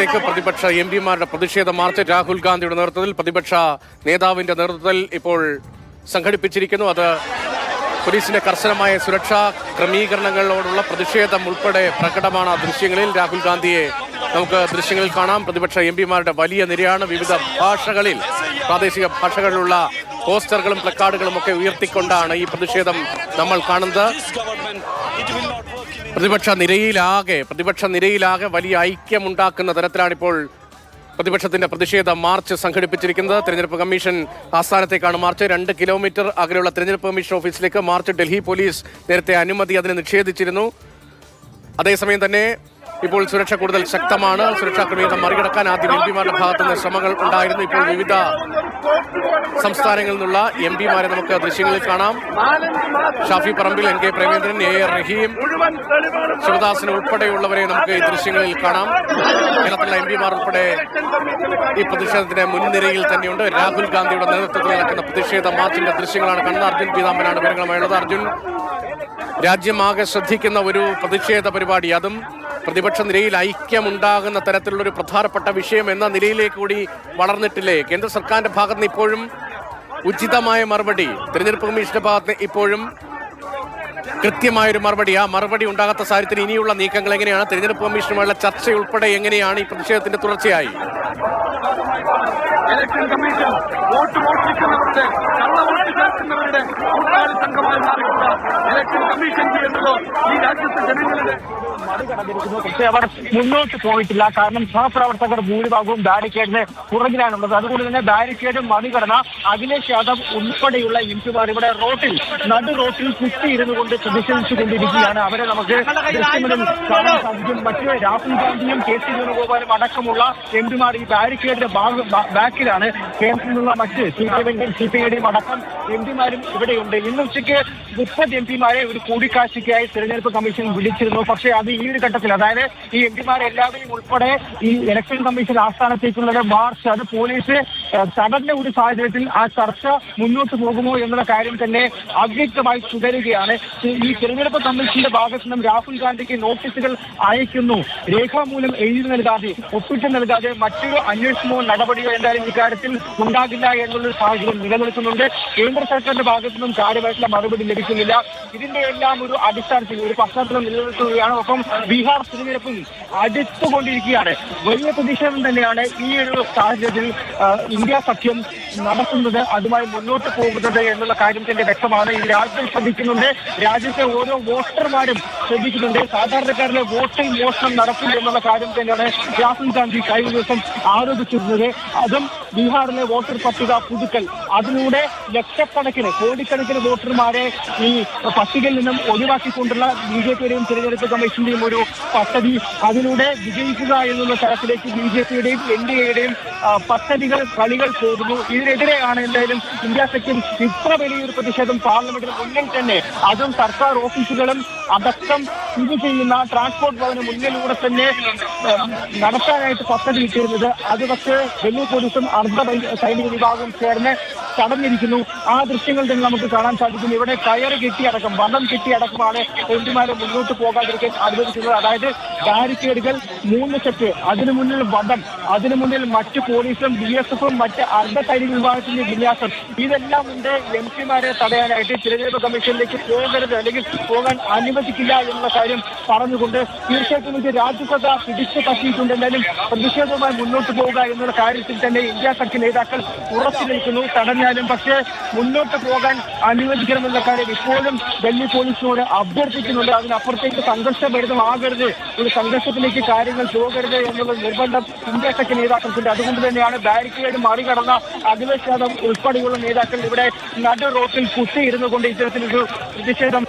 ആസ്ഥാനത്തേക്ക് പ്രതിപക്ഷ എം പിമാരുടെ പ്രതിഷേധ മാർച്ച് രാഹുൽ ഗാന്ധിയുടെ നേതൃത്വത്തിൽ പ്രതിപക്ഷ നേതാവിന്റെ നേതൃത്വത്തിൽ ഇപ്പോൾ സംഘടിപ്പിച്ചിരിക്കുന്നു. അത് പോലീസിന്റെ കർശനമായ സുരക്ഷാ ക്രമീകരണങ്ങളോടുള്ള പ്രതിഷേധം ഉൾപ്പെടെ പ്രകടമാണ് ദൃശ്യങ്ങളിൽ. രാഹുൽ ഗാന്ധിയെ നമുക്ക് ദൃശ്യങ്ങളിൽ കാണാം. പ്രതിപക്ഷ എം പിമാരുടെ വലിയ നിരയാണ്. വിവിധ ഭാഷകളിൽ പ്രാദേശിക ഭാഷകളിലുള്ള പോസ്റ്ററുകളും പ്ലക്കാർഡുകളും ഒക്കെ ഉയർത്തിക്കൊണ്ടാണ് ഈ പ്രതിഷേധം നമ്മൾ കാണുന്നത്. പ്രതിപക്ഷ നിരയിലാകെ പ്രതിപക്ഷ നിരയിലാകെ വലിയ ഐക്യമുണ്ടാക്കുന്ന തരത്തിലാണിപ്പോൾ പ്രതിപക്ഷത്തിന്റെ പ്രതിഷേധ മാർച്ച് സംഘടിപ്പിച്ചിരിക്കുന്നത്. തെരഞ്ഞെടുപ്പ് കമ്മീഷൻ ആസ്ഥാനത്തേക്കാണ് മാർച്ച്. രണ്ട് കിലോമീറ്റർ അകലെയുള്ള തെരഞ്ഞെടുപ്പ് കമ്മീഷൻ ഓഫീസിലേക്ക് മാർച്ച് ഡൽഹി പോലീസ് നേരത്തെ അനുമതി അതിന് നിഷേധിച്ചിരുന്നു. അതേസമയം തന്നെ ഇപ്പോൾ സുരക്ഷ കൂടുതൽ ശക്തമാണ്. സുരക്ഷാ ക്രമീകരണം മറികടക്കാൻ ആദ്യം എം പിമാരുടെ ഭാഗത്തുനിന്ന് ശ്രമങ്ങൾ ഉണ്ടായിരുന്നു. ഇപ്പോൾ വിവിധ സംസ്ഥാനങ്ങളിൽ നിന്നുള്ള എം പിമാരെ നമുക്ക് ദൃശ്യങ്ങളിൽ കാണാം. Shafi Parambil N K Premendran A A Rahim Sivadasan ഉൾപ്പെടെയുള്ളവരെ നമുക്ക് ഈ ദൃശ്യങ്ങളിൽ കാണാം. കേരളത്തിലെ എം പിമാർ ഉൾപ്പെടെ ഈ പ്രതിഷേധത്തിന്റെ മുൻനിരയിൽ തന്നെയുണ്ട്. രാഹുൽ ഗാന്ധിയുടെ നേതൃത്വത്തിൽ നടക്കുന്ന പ്രതിഷേധ മാർച്ചിന്റെ ദൃശ്യങ്ങളാണ് കണ്ണ അർജുൻ പീതാമ്പനാണ് വിവരങ്ങളുമായുള്ളത്. അർജുൻ രാജ്യമാകെ ശ്രദ്ധിക്കുന്ന ഒരു പ്രതിഷേധ പരിപാടി അതും. പ്രതിപക്ഷ നിരയിൽ ഐക്യമുണ്ടാകുന്ന തരത്തിലുള്ള ഒരു പ്രധാനപ്പെട്ട വിഷയം എന്ന നിലയിലേക്ക് കൂടി വളർന്നിട്ടില്ലേ? കേന്ദ്ര സർക്കാരിന്റെ ഭാഗത്ത് നിന്ന് ഇപ്പോഴും ഉചിതമായ മറുപടി തിരഞ്ഞെടുപ്പ് കമ്മീഷന്റെ ഭാഗത്ത് ഇപ്പോഴും കൃത്യമായൊരു മറുപടി. ആ മറുപടി ഉണ്ടാകാത്ത സാഹചര്യത്തിൽ ഇനിയുള്ള നീക്കങ്ങൾ എങ്ങനെയാണ്? തിരഞ്ഞെടുപ്പ് കമ്മീഷനുമായുള്ള ചർച്ച ഉൾപ്പെടെ എങ്ങനെയാണ് ഈ പ്രതിഷേധത്തിന്റെ തുടർച്ചയായി? കമ്മീഷൻ വോട്ട് കമ്മീഷൻ ഈ രാജ്യത്തെ ജനങ്ങളുടെ മറികടന്നിരിക്കുന്നു പക്ഷേ അവർ മുന്നോട്ട് പോയിട്ടില്ല. കാരണം സഹപ്രവർത്തകർ ഭൂരിഭാഗവും ബാരിക്കേഡിന് പുറകിലാണുള്ളത്. അതുകൊണ്ട് തന്നെ ബാരിക്കേഡ് മറികടന്ന അഖിലേഷ് യാദവ് ഉൾപ്പെടെയുള്ള എം പിമാർ ഇവിടെ റോട്ടിൽ നടു റോട്ടിൽ കുത്തിയിരുന്നു കൊണ്ട് പ്രതിഷേധിച്ചുകൊണ്ടിരിക്കുകയാണ്. അവരെ നമുക്ക് ദൃശ്യങ്ങളിൽ കാണാൻ സാധിക്കും. മറ്റു രാഹുൽ ഗാന്ധിയും കെ സി വേണുഗോപാലും അടക്കമുള്ള എം പിമാർ ഈ ബാരിക്കേഡിന്റെ ഭാഗ- ബാക്കിലാണ്. കേന്ദ്രത്തിലുള്ള മറ്റ് സി പി എമ്മിന്റെയും സി പി ഐയുടെയും അടക്കം എം പിമാരും ഇവിടെയുണ്ട്. ഇന്ന് ഉച്ചയ്ക്ക് മുപ്പത് എം പിമാരെ ഒരു കൂടിക്കാഴ്ചയ്ക്കായി തെരഞ്ഞെടുപ്പ് കമ്മീഷൻ വിളിച്ചിരുന്നു. പക്ഷേ അത് ഈ ഒരു ഘട്ടത്തിൽ അതായത് ഈ എം പിമാരെല്ലാവരെയും ഉൾപ്പെടെ ഈ ഇലക്ഷൻ കമ്മീഷൻ ആസ്ഥാനത്തേക്കുള്ള മാർച്ച് അത് പോലീസ് തടഞ്ഞ ഒരു സാഹചര്യത്തിൽ ആ ചർച്ച മുന്നോട്ട് പോകുമോ എന്നുള്ള കാര്യം തന്നെ അവ്യക്തമായി തുടരുകയാണ്. ഈ- തെരഞ്ഞെടുപ്പ് കമ്മീഷന്റെ ഭാഗത്തു നിന്നും രാഹുൽ ഗാന്ധിക്ക് നോട്ടീസുകൾ അയക്കുന്നു. രേഖാമൂലം എഴുതി നൽകാതെ ഒപ്പിട്ട് നൽകാതെ മറ്റൊരു അന്വേഷണമോ നടപടിയോ എന്തായാലും ഇക്കാര്യത്തിൽ ഉണ്ടാകില്ല എന്നുള്ളൊരു സാഹചര്യം നിലനിൽക്കുന്നുണ്ട്. കേന്ദ്ര സർക്കാരിന്റെ ഭാഗത്തു നിന്നും കാര്യമായിട്ടുള്ള മറുപടി ലഭിക്കുന്നില്ല. ഇതിന്റെ എല്ലാം ഒരു അടിസ്ഥാനത്തിൽ ഒരു പശ്ചാത്തലം നിലനിൽക്കുകയാണ് ഒപ്പം ബീഹാർ തിരഞ്ഞെടുപ്പും അടുത്തുകൊണ്ടിരിക്കുകയാണ്. വലിയ പ്രതിഷേധം തന്നെയാണ് ഈ ഒരു സാഹചര്യത്തിൽ ഇന്ത്യ സഖ്യം നടത്തുന്നത് അതുമായി മുന്നോട്ട് പോകുന്നത് എന്നുള്ള കാര്യം തന്നെ വ്യക്തമാണ്. ഈ രാജ്യം ശ്രദ്ധിക്കുന്നുണ്ട്. രാജ്യത്തെ ഓരോ വോട്ടർമാരും ശ്രദ്ധിക്കുന്നുണ്ട്. സാധാരണക്കാരിലെ വോട്ടിൽ മോഷണം നടക്കില്ല എന്നുള്ള കാര്യം തന്നെയാണ് രാഹുൽ ഗാന്ധി കഴിഞ്ഞ ദിവസം ആരോപിച്ചിരുന്നത്. അതും ബീഹാറിലെ വോട്ടർ പട്ടിക പുതുക്കൽ. അതിലൂടെ ലക്ഷക്കണക്കിന് കോടിക്കണക്കിന് വോട്ടർമാരെ ഈ പട്ടികയിൽ നിന്നും ഒഴിവാക്കിക്കൊണ്ടുള്ള ബി ജെ പിയുടെയും തിരഞ്ഞെടുപ്പ് കമ്മീഷന്റെയും ഒരു പദ്ധതി. അതിലൂടെ വിജയിക്കുക എന്നുള്ള തരത്തിലേക്ക് ബി ജെ പിയുടെയും എൻ ഡി എയുടെയും പദ്ധതികൾ കളികൾ പോകുന്നു. ഇതിനെതിരെയാണ് എന്തായാലും ഇന്ത്യ സഖ്യം ഇത്ര വലിയൊരു പ്രതിഷേധം പാർലമെന്റിന് മുന്നിൽ തന്നെ. അതും സർക്കാർ ഓഫീസുകളും അടക്കം ഇത് ചെയ്യുന്ന ട്രാൻസ്പോർട്ട് ഭവന് മുന്നിലൂടെ തന്നെ നടത്താനായിട്ട് പദ്ധതി ഇട്ടിരുന്നത്. അത് പക്ഷേ ഡൽഹി പോലീസും അർദ്ധ സൈനിക വിഭാഗവും ചേർന്ന് തടഞ്ഞിരിക്കുന്നു ആ ദൃശ്യങ്ങൾ തന്നെ നമുക്ക് കാണാൻ സാധിക്കും. ഇവിടെ കയറ് കെട്ടിയടക്കം വനം കെട്ടിയടക്കമാണ് എംപിമാരെ മുന്നോട്ട് പോകാതിരിക്കാൻ അനുവദിക്കുന്നത്. അതായത് ബാരിക്കേഡുകൾ മൂന്ന് സെറ്റ് അതിനു മുന്നിൽ വധം അതിനു മുന്നിൽ മറ്റ് പോലീസും ബി എസ് എഫും മറ്റ് അർദ്ധ സൈനിക വിഭാഗത്തിന്റെ വിന്യാസം. ഇതെല്ലാം ഉണ്ട്. എം പിമാരെ തടയാനായിട്ട് തിരഞ്ഞെടുപ്പ് കമ്മീഷനിലേക്ക് പോകരുത് അല്ലെങ്കിൽ പോകാൻ അനുവദിക്കില്ല എന്നുള്ള കാര്യം പറഞ്ഞുകൊണ്ട് തീർച്ചയായിട്ടും ഇത് രാജ്യസഭ പിടിച്ചു കത്തിയിട്ടുണ്ടെന്നാലും പ്രതിഷേധവുമായി മുന്നോട്ട് പോവുക എന്നുള്ള കാര്യത്തിൽ തന്നെ ഇന്ത്യ സഖ്യ നേതാക്കൾ ഉറച്ചു നിൽക്കുന്നു. തടഞ്ഞാലും പക്ഷേ മുന്നോട്ട് പോകാൻ അനുവദിക്കണമെന്ന കാര്യം ഇപ്പോഴും ഡൽഹി പോലീസിനോട് അഭ്യർത്ഥിക്കുന്നുണ്ട്. അതിനപ്പുറത്തേക്ക് സംഘർഷഭരിതമാകരുത് ഒരു സംഘർഷത്തിലേക്ക് കാര്യങ്ങൾ പോകരുത് എന്നുള്ള നിർബന്ധം ഇന്ത്യ കക്ഷി നേതാക്കൾക്കുണ്ട്. അതുകൊണ്ട് തന്നെയാണ് ബാരിക്കേഡ് മറികടന്ന അഖിലേഷ് യാദവ് ഉൾപ്പെടെയുള്ള നേതാക്കൾ ഇവിടെ നടു റോട്ടിൽ കുത്തിയിരുന്നു കൊണ്ട് ഇത്തരത്തിലൊരു പ്രതിഷേധം